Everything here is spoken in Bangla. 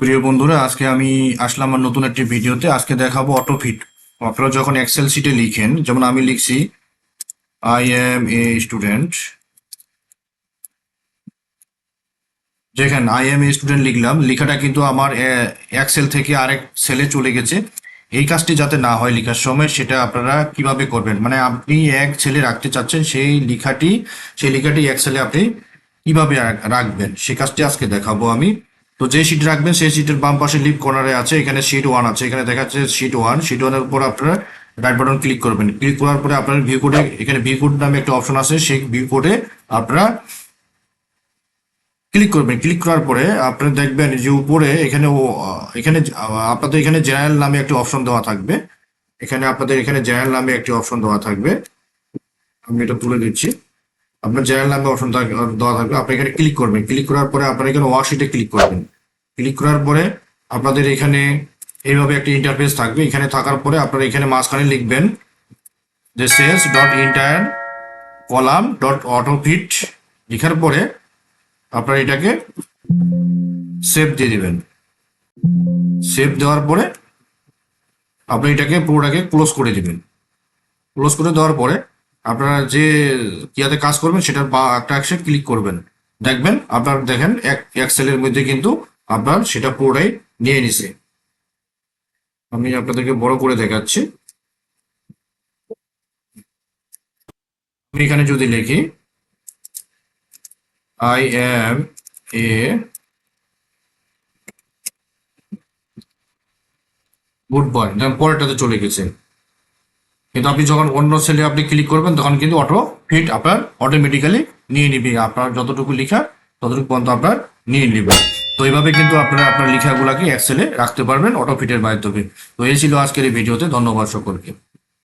প্রিয় বন্ধুরা, আজকে আমি আসলাম আমার নতুন একটি ভিডিওতে। আজকে দেখাবো অটোফিট আপনারা যখন এক্সেল শিটে লিখেন, যেমন আমি লিখছি আই এম এ স্টুডেন্ট যেখানে আই এম এ স্টুডেন্ট লিখলাম। লেখাটা কিন্তু আমার এক্সেল থেকে আরেক সেলে চলে গেছে। এই কাজটি যাতে না হয় লেখার সময়, সেটা আপনারা কীভাবে করবেন? মানে আপনি এক ছেলে রাখতে চাচ্ছেন, সেই লেখাটি সেই লেখাটি এক্সেলে আপনি কীভাবে রাখবেন? সে কাজটি আজকে দেখাবো আমি। তো যে শিট রাখবেন, সেই শিটের বাম পাশে লিপ কর্নারে আছে, এখানে শিট ওয়ান আছে। এখানে দেখা যাচ্ছে শিট ওয়ান শিট ওয়ানের উপর আপনারা রাইট বাটন ক্লিক করবেন। ক্লিক করার পরে আপনার ভিউ কোডে এখানে ভিউ কোড নামে একটা অপশন আছে, সেই ভিউ কোডে আপনারা ক্লিক করবেন। ক্লিক করার পরে আপনি দেখবেন যে উপরে এখানে ও, এখানে, আপনাদের এখানে জেনারেল নামে একটি অপশন দেওয়া থাকবে। এখানে আপনাদের এখানে জেনারেল নামে একটি অপশন দেওয়া থাকবে। আমি এটা তুলে দিচ্ছি। আপনার জেনারেল নামে অপশন দেওয়া থাকবে। আপনি এখানে ক্লিক করবেন। ক্লিক করার পরে আপনার এখানে ওয়ার্কশিটে ক্লিক করবেন। ক্লিক করার পরে আপনাদের এখানে এইভাবে একটি ইন্টারফেস থাকবে। এখানে থাকার পরে আপনারা এখানে মাঝখানে লিখবেন যে cells dot entire column dot autofit লেখার পরে আপনারা এটাকে সেভ দিয়ে দেবেন। সেভ দেওয়ার পরে আপনি এটাকে পুরোটাকে ক্লোজ করে দেবেন। ক্লোজ করে দেওয়ার পরে আপনারা যে কিয়াতে কাজ করবেন, সেটার বা একটা অ্যাকশে ক্লিক করবেন। দেখবেন, আপনার দেখেন, এক এক সেলের মধ্যে কিন্তু আপনার সেটা পুরোটাই নিয়ে নিছে। আমি আপনাদেরকে বড় করে দেখাচ্ছি। আমি এখানে যদি লিখি I am a good boy পরেরটাতে চলে গেছে। কিন্তু আপনি যখন অন্য সেলে আপনি ক্লিক করবেন, তখন কিন্তু অটো ফিট আপনার অটোমেটিক্যালি নিয়ে নিবে। আপনার যতটুকু লেখা, ততটুকু পর্যন্ত আপনার নিয়ে নিবে। তো এইভাবে কিন্তু আপনারা আপনার লিখাগুলাকে এক সেলে রাখতে পারবেন অটো ফিটের মাধ্যমে। তো এই ছিল আজকের এই ভিডিওতে। ধন্যবাদ সকলকে।